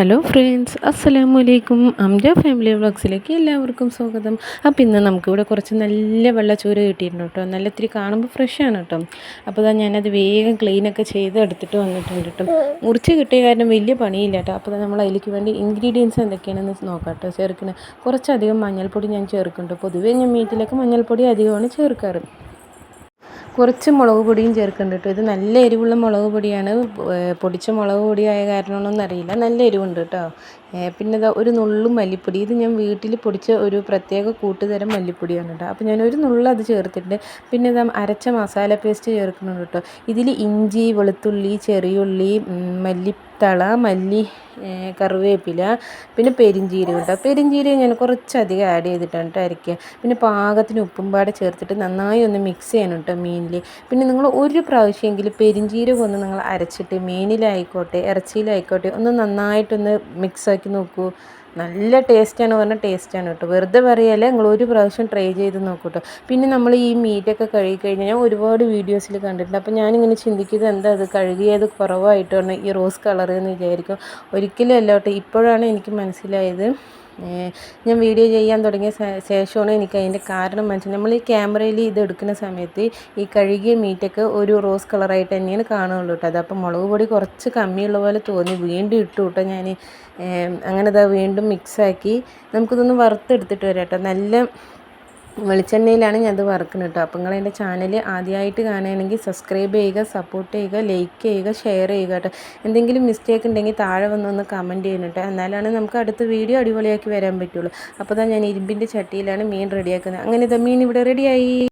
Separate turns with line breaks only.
Hello friends അസ്സലാമു അലൈക്കും അംജ family വ്ളോഗ്സിലേക്ക് എല്ലാവർക്കും സ്വാഗതം. അപ്പോൾ ഇന്ന് നമുക്കിവിടെ കുറച്ച് നല്ല വെള്ളച്ചോര കിട്ടിയിട്ടുണ്ട് കേട്ടോ. നല്ല ഇത്തിരി കാണുമ്പോൾ ഫ്രഷാണ് കേട്ടോ. അപ്പോൾ ഇതാ ഞാനത് വേഗം ക്ലീനൊക്കെ ചെയ്ത് എടുത്തിട്ട് വന്നിട്ടുണ്ട് കേട്ടോ. മുറിച്ച് കിട്ടിയ കാരണം വലിയ പണിയില്ല കേട്ടോ. അപ്പോൾ നമ്മൾ അതിലേക്ക് വേണ്ടി ഇൻഗ്രീഡിയൻസ് എന്തൊക്കെയാണെന്ന് നോക്കാം കേട്ടോ. ചേർക്കുന്നത് കുറച്ചധികം മഞ്ഞൾപ്പൊടി ഞാൻ ചേർക്കുന്നുണ്ട്. പൊതുവേ ഞാൻ മീറ്റിലേക്ക് മഞ്ഞൾപ്പൊടി അധികമാണ് ചേർക്കാറ്. കുറച്ച് മുളക് പൊടിയും ചേർക്കുന്നുണ്ട് കേട്ടോ. ഇത് നല്ല എരിവുള്ള മുളക് പൊടിയാണ്. പൊടിച്ച മുളക് പൊടിയായ കാരണമാണോന്ന് അറിയില്ല. നല്ല എരിവുണ്ട് കേട്ടോ. പിന്നെ ഇതാ ഒരു നുള്ളും മല്ലിപ്പൊടി. ഇത് ഞാൻ വീട്ടിൽ പൊടിച്ച ഒരു പ്രത്യേക കൂട്ടുതരം മല്ലിപ്പൊടിയാണ് കേട്ടോ. അപ്പോൾ ഞാൻ ഒരു നുള്ളു അത് ചേർത്തിട്ടുണ്ട്. പിന്നെ ഇതാ അരച്ച മസാല പേസ്റ്റ് ചേർക്കുന്നുണ്ട് കേട്ടോ. ഇതിൽ ഇഞ്ചി വെളുത്തുള്ളി ചെറിയുള്ളി മല്ലിത്തള മല്ലി കറിവേപ്പില പിന്നെ പെരിഞ്ചീരകം കേട്ടോ പെരിഞ്ചീരകം ഞാൻ കുറച്ചധികം ആഡ് ചെയ്തിട്ടാണ് കേട്ടോ അരയ്ക്കുക പിന്നെ പാകത്തിന് ഉപ്പും പാടെ ചേർത്തിട്ട് നന്നായി ഒന്ന് മിക്സ് ചെയ്യണം കേട്ടോ മീനിൽ പിന്നെ നിങ്ങൾ ഒരു പ്രാവശ്യമെങ്കിലും പെരിഞ്ചീരകം ഒന്ന് നിങ്ങൾ അരച്ചിട്ട് മീനിലായിക്കോട്ടെ ഇറച്ചിയിലായിക്കോട്ടെ ഒന്ന് നന്നായിട്ടൊന്ന് മിക്സാക്കി നോക്കൂ. നല്ല ടേസ്റ്റാണ് പറഞ്ഞാൽ ടേസ്റ്റാണ് കേട്ടോ. വെറുതെ പറയല്ലേ നിങ്ങൾ ഒരു പ്രാവശ്യം ട്രൈ ചെയ്ത് നോക്കൂ കേട്ടോ പിന്നെ നമ്മൾ ഈ മീറ്റൊക്കെ കഴുകി കഴിഞ്ഞാൽ ഞാൻ ഒരുപാട് വീഡിയോസിൽ കണ്ടിട്ടുണ്ട്. അപ്പോൾ ഞാനിങ്ങനെ ചിന്തിക്കുന്നത് എന്താ അത്? കഴുകിയത് കുറവായിട്ടാണ് ഈ റോസ് കളർ എന്ന് വിചാരിക്കും. ഒരിക്കലും അല്ല കേട്ടോ. ഇപ്പോഴാണ് എനിക്ക് മനസ്സിലായത്. ഞാൻ വീഡിയോ ചെയ്യാൻ തുടങ്ങിയ ശേഷമാണ് എനിക്ക് അതിന്റെ കാരണം മനസ്സിലായി നമ്മൾ ഈ ക്യാമറയിൽ ഇത് എടുക്കുന്ന സമയത്ത് ഈ കഴുകിയ മീറ്റൊക്കെ ഒരു റോസ് കളറായിട്ട് തന്നെയാണ് കാണുകയുള്ളൂ കേട്ടോ. അതപ്പം മുളക് പൊടി കുറച്ച് കമ്മിയുള്ള പോലെ തോന്നി. വീണ്ടും ഇട്ടു കേട്ടോ ഞാൻ. അങ്ങനെ ഇതാ വീണ്ടും മിക്സാക്കി നമുക്കിതൊന്ന് വറുത്തെടുത്തിട്ട് വരാം കേട്ടോ. നല്ല വെളിച്ചെണ്ണയിലാണ് ഞാൻ അത് വറുക്കുന്നത് കേട്ടോ. അപ്പോൾ നിങ്ങൾ എന്റെ ചാനൽ ആദ്യമായിട്ട് കാണുകയാണെങ്കിൽ സബ്സ്ക്രൈബ് ചെയ്യുക സപ്പോർട്ട് ചെയ്യുക ലൈക്ക് ചെയ്യുക ഷെയർ ചെയ്യുക കേട്ടോ. എന്തെങ്കിലും മിസ്റ്റേക്ക് ഉണ്ടെങ്കിൽ താഴെ വന്നൊന്ന് കമന്റ് ചെയ്യണം കേട്ടോ. എന്നാലാണ് നമുക്ക് അടുത്ത വീഡിയോ അടിപൊളിയാക്കി വരാൻ പറ്റുള്ളൂ. അപ്പോൾ ഞാൻ ഇരുമ്പിന്റെ ചട്ടിയിലാണ് മീൻ റെഡിയാക്കുന്നത് അങ്ങനെ ഇതാ മീൻ ഇവിടെ റെഡിയായി